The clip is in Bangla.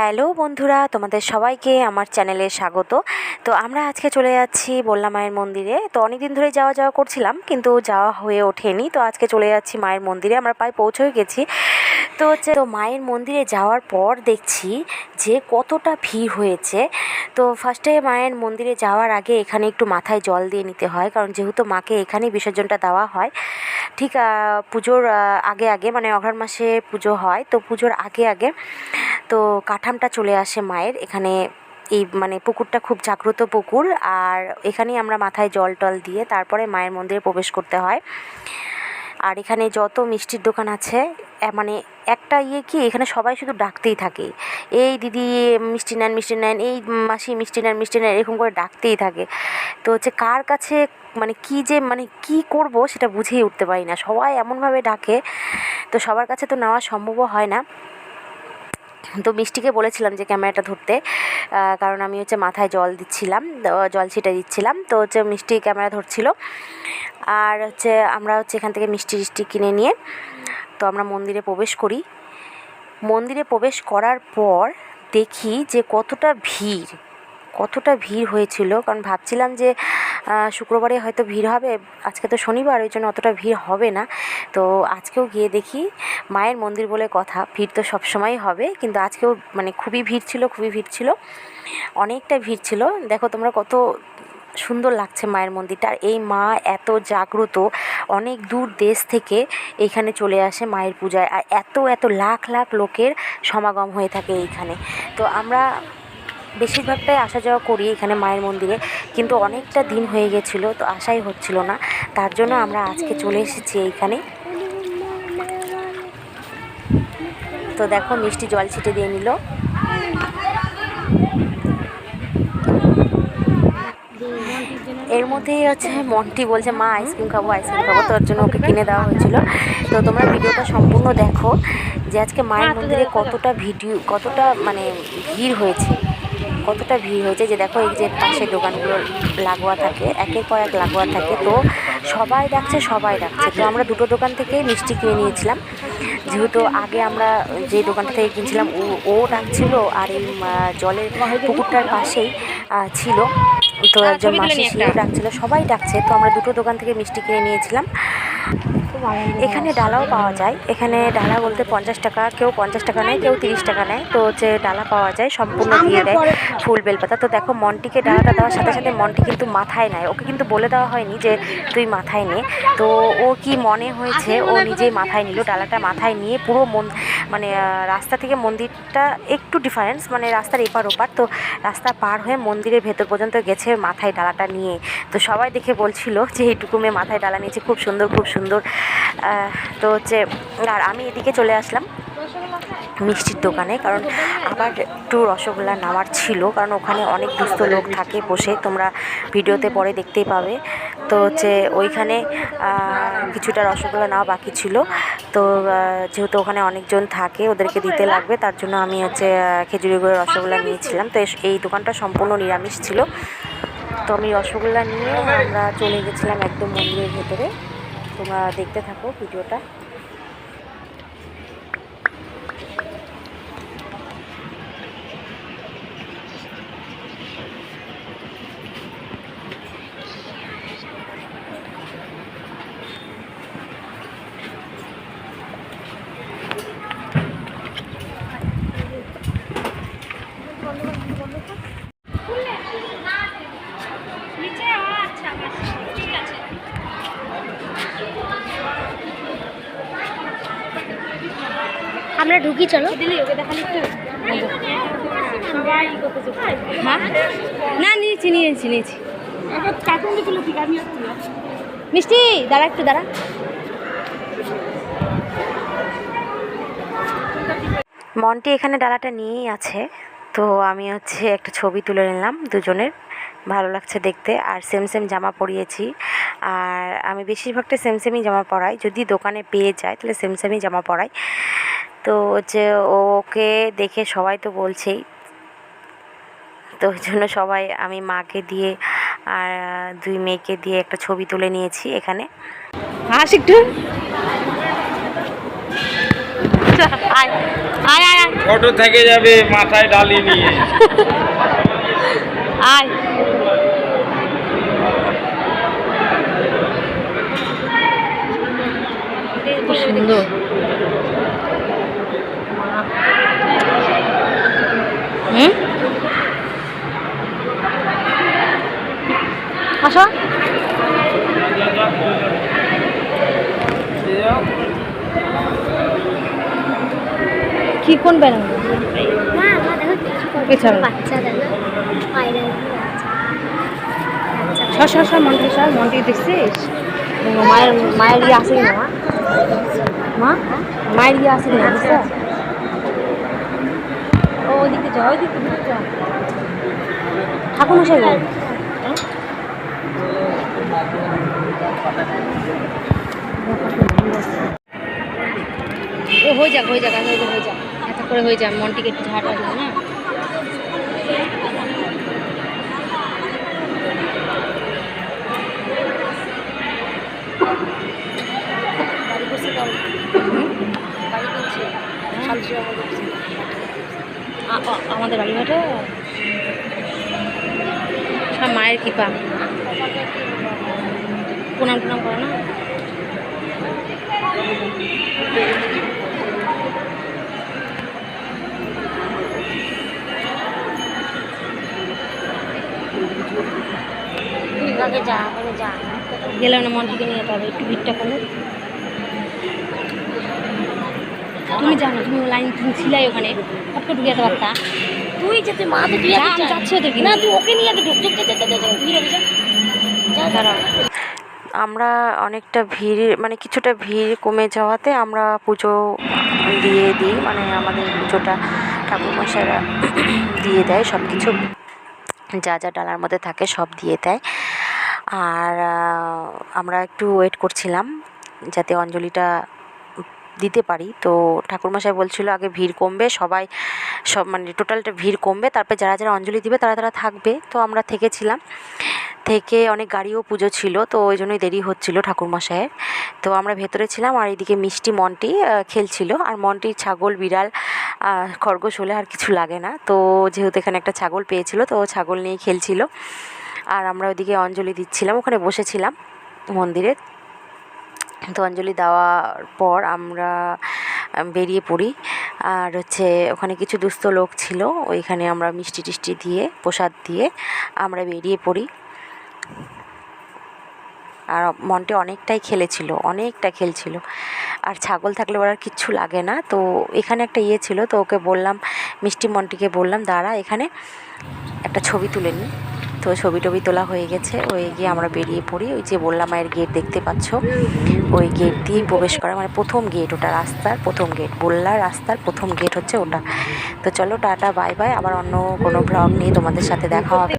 হ্যালো বন্ধুরা, তোমাদের সবাইকে আমার চ্যানেলে স্বাগত। তো আমরা আজকে চলে যাচ্ছি বললাম মায়ের মন্দিরে। তো অনেক দিন ধরে যাওয়া যাওয়া করছিলাম, কিন্তু যাওয়া হয়ে ওঠেনি। তো আজকে চলে যাচ্ছি মায়ের মন্দিরে, আমরা প্রায় পৌঁছেও গেছি। তো হচ্ছে, তো মায়ের মন্দিরে যাওয়ার পর দেখছি যে কতটা ভিড় হয়েছে। তো ফার্স্টে মায়ের মন্দিরে যাওয়ার আগে এখানে একটু মাথায় জল দিয়ে নিতে হয়, কারণ যেহেতু মাকে এখানেই বিসর্জনটা দেওয়া হয়, ঠিক পুজোর আগে আগে মানে অঘ্রাণ মাসে পুজো হয়। তো পুজোর আগে আগে, তো কাঠামটা চলে আসে মায়ের। এখানে এই মানে পুকুরটা খুব জাগ্রত পুকুর। আর এখানেই আমরা মাথায় জল টল দিয়ে তারপরে মায়ের মন্দিরে প্রবেশ করতে হয়। আর এখানে যত মিষ্টির দোকান আছে মানে একটা ইয়ে কি, এখানে সবাই শুধু ডাকতেই থাকে। এই দিদি মিষ্টি নেন মিষ্টি নেন, এই মাসি মিষ্টি নেন মিষ্টি নেন, এরকম করে ডাকতেই থাকে। তো হচ্ছে কার কাছে মানে কি যে মানে কি করব সেটা বুঝেই উঠতে পারি না। সবাই এমনভাবে ডাকে, তো সবার কাছে তো নেওয়া সম্ভবও হয় না। তো মিষ্টিকে বলেছিলাম যে ক্যামেরাটা ধরতে কারণ আমি হচ্ছে মাথায় জল দিচ্ছিলাম জল ছিটে দিচ্ছিলাম, তো হচ্ছে মিষ্টি ক্যামেরা ধরছিল। আর হচ্ছে আমরা হচ্ছে এখান থেকে মিষ্টি টিষ্টি কিনে নিয়ে, তো আমরা মন্দিরে প্রবেশ করি। মন্দিরে প্রবেশ করার পর দেখি যে কতটা ভিড় কতটা ভিড় হয়েছিল, কারণ ভাবছিলাম যে শুক্রবারে হয়তো ভিড় হবে। আজকে তো শনিবার, ওই জন্য অতটা ভিড় হবে না। তো আজকেও গিয়ে দেখি মায়ের মন্দির বলে কথা। ভিড় তো সবসময়ই হবে, কিন্তু আজকেও মানে খুবই ভিড় ছিল, খুবই ভিড় ছিল। অনেকটা ভিড় ছিল। দেখো তোমরা কত সুন্দর লাগছে মায়ের মন্দিরটা। আর এই মা এত জাগ্রত, অনেক দূর দেশ থেকে এইখানে চলে আসে মায়ের পূজায়। আর এত এত লাখ লাখ লোকের সমাগম হয়ে থাকে এইখানে। তো আমরা বেশিরভাগটাই আসা যাওয়া করি এখানে মায়ের মন্দিরে কিন্তু অনেকটা দিন হয়ে গেছিল তো আসাই হচ্ছিল না। তার জন্য আমরা আজকে চলে এসেছি এইখানে। তো দেখো মিষ্টি জল ছিটে দিয়ে নিল। এর মধ্যেই হচ্ছে মন্টি বলছে মা আইসক্রিম খাব আইসক্রিম খাব। তোর জন্য ওকে কিনে দেওয়া হয়েছিল। তো তোমরা ভিডিওটা সম্পূর্ণ দেখো যে আজকে মায়ের মন্দিরে কতটা ভিডিও কতটা মানে ভিড় হয়েছে। কতটা ভিড় হয়েছে যে দেখো এই যে পাশে দোকানগুলো লাগোয়া থাকে একের পর এক লাগোয়া থাকে তো সবাই ডাকছে সবাই ডাকছে। তো আমরা দুটো দোকান থেকেই মিষ্টি কিনে নিয়েছিলাম। যেহেতু আগে আমরা যে দোকানটা থেকে কিনছিলাম ও ও ডাকছিল আর এই জলের পুকুরটার পাশেই ছিল। তো একজন মাসি সেও ডাকছিল সবাই ডাকছে। তো আমরা দুটো দোকান থেকে মিষ্টি কিনে নিয়েছিলাম। এখানে ডালাও পাওয়া যায়। এখানে ডালা বলতে পঞ্চাশ টাকা কেউ পঞ্চাশ টাকা নেয় কেউ তিরিশ টাকা নেয়। তো হচ্ছে ডালা পাওয়া যায় সম্পূর্ণ দিয়ে দেয় ফুল বেলপাতা। তো দেখো মন্টিকে ডালাটা দেওয়ার সাথে সাথে মন্টি কিন্তু মাথায় নেয়। ওকে কিন্তু বলে দেওয়া হয়নি যে তুই মাথায় নে। তো ও কি মনে হয়েছে? ও নিজেই মাথায় নিল। ডালাটা মাথায় নিয়ে পুরো মন মানে রাস্তা থেকে মন্দিরটা একটু ডিফারেন্স মানে রাস্তার এপার ওপার। তো রাস্তা পার হয়ে মন্দিরের ভেতর পর্যন্ত গেছে মাথায় ডালাটা নিয়ে। তো সবাই দেখে বলছিল যে এইটুকু মেয়ে মাথায় ডালা নিয়েছে, খুব সুন্দর খুব সুন্দর। তো হচ্ছে, আর আমি এদিকে চলে আসলাম মিষ্টির দোকানে, কারণ আবার একটু রসগোল্লা নেওয়ার ছিল, কারণ ওখানে অনেক দুস্থ লোক থাকে বসে, তোমরা ভিডিওতে পরে দেখতেই পাবে। তো হচ্ছে, ওইখানে কিছুটা রসগোল্লা নেওয়া বাকি ছিল। তো যেহেতু ওখানে অনেকজন থাকে, ওদেরকে দিতে লাগবে, তার জন্য আমি হচ্ছে খেজুরি গুঁড়ো, রসগোল্লা নিয়েছিলাম। তো এই দোকানটা সম্পূর্ণ নিরামিষ ছিল। তো আমি রসগোল্লা নিয়ে আমরা চলে গেছিলাম একদম মন্দিরের ভেতরে। তোমরা দেখতে থাকো ভিডিওটা। আমরা ঢুকি চলো। হ্যাঁ? না নিয়েছি নিয়েছি নিয়েছি। মিষ্টি দাঁড়া একটু দাঁড়া। মন্টি এখানে ডালাটা নিয়েই আছে। তো আমি হচ্ছে একটা ছবি তুলে নিলাম দুজনের। ভালো লাগছে দেখতে। আর সেম সেম জামা পরিয়েছি। আর আমি বেশিরভাগটা সেম সেমই জামা পরাই। যদি দোকানে পেয়ে যায় তাহলে সেম সেমই জামা পরাই। তো হচ্ছে ওকে দেখে সবাই তো বলছেই। তো ওই জন্য সবাই আমি মাকে দিয়ে আর দুই মেয়েকে দিয়ে একটা ছবি তুলে নিয়েছি এখানে। হাস একটু আয় আয় আয় আয়। ফটো থেকে যাবে মাথায় ডালি নিয়ে। আয়। সুন্দর হুম আসো কি কোন ব্যানার মা মা দেখো কিছু করছে এছাড়া? সর সর সর মন্টি সর মন্টি দেখছিস? মায়ের মায়ের ইয়ে আসে না মা? মায়ের ইয়ে আসে না বুঝছ? ও ওইদিকে যা ওইদিকে ওইদিকে যা। ঠাকুর মশাই গো ও হয়ে যাক হয়ে যাক আমি হয়ে যাক। এত করে হয়ে যাক মনটিকে একটু ঝাড়া দিও না? আমাদের বাড়িঘাটে? সব মায়ের কৃপা। প্রণাম টনাম করে না? যা ওখানে যা। গেলাম না মন্টিকে নিয়ে যেতে হবে একটু ভিড়টা করলে তুমি জানো তুমি লাইন তুমি ছিলাই ওখানে। ফট ঢুকে যেতে পারতা। তুই যেতে মা তো তুই আমি যাচ্ছি ওদেরকে না। তুই ওকে নিয়ে আগে ঢুক। ঢুক যা যা যা যা তুই রবি যা। যা যা। দাঁড়াও। আমরা অনেকটা ভিড় মানে কিছুটা ভিড় কমে যাওয়াতে আমরা পুজো দিয়ে দিই মানে আমাদের পুজোটা ঠাকুরমশাইরা দিয়ে দেয় সব কিছু যা যা ডালার মধ্যে থাকে সব দিয়ে দেয়। আর আমরা একটু ওয়েট করছিলাম যাতে অঞ্জলিটা দিতে পারি। তো ঠাকুরমশাই বলছিল আগে ভিড় কমবে, সবাই সব মানে টোটালটা ভিড় কমবে, তারপর যারা যারা অঞ্জলি দিবে তারা তারা থাকবে। তো আমরা থেকেছিলাম, থেকে অনেক গাড়িও পুজো ছিল, তো ওই জন্যই দেরি হচ্ছিল ঠাকুরমশাইয়ের। তো আমরা ভেতরে ছিলাম আর এইদিকে মিষ্টি মন্টি খেলছিল। আর মন্টি ছাগল, বিড়াল খরগোশ হলে আর কিছু লাগে না। তো যেহেতু এখানে একটা ছাগল পেয়েছিল, তো ছাগল নিয়ে খেলছিল। আর আমরা ওইদিকে অঞ্জলি দিচ্ছিলাম, ওখানে বসেছিলাম মন্দিরে। তো অঞ্জলি দেওয়ার পর আমরা বেরিয়ে পড়ি। আর হচ্ছে ওখানে কিছু দুস্থ লোক ছিল, ওইখানে আমরা মিষ্টি টিষ্টি দিয়ে, প্রসাদ দিয়ে আমরা বেরিয়ে পড়ি। আর মনটে অনেকটাই খেলেছিল, অনেকটা খেলছিল। আর ছাগল থাকলে ওর আর কিচ্ছু লাগে না। তো এখানে একটা ইয়ে ছিল, তো ওকে বললাম, মিষ্টি মন্টিকে বললাম, দাঁড়া এখানে একটা ছবি তুলে নিই তো ছবি টবি তোলা হয়ে গেছে। ওই গিয়ে আমরা বেরিয়ে পড়ি। ওই যে বললাম, মায়ের গেট দেখতে পাচ্ছ? ওই গেট দিয়েই প্রবেশ করা। মানে প্রথম গেট ওটা রাস্তার প্রথম গেট বললার রাস্তার প্রথম গেট হচ্ছে ওটা। তো চলো, টাটা বাই বাই আবার অন্য কোনো ব্লগ নিয়ে তোমাদের সাথে দেখা হবে।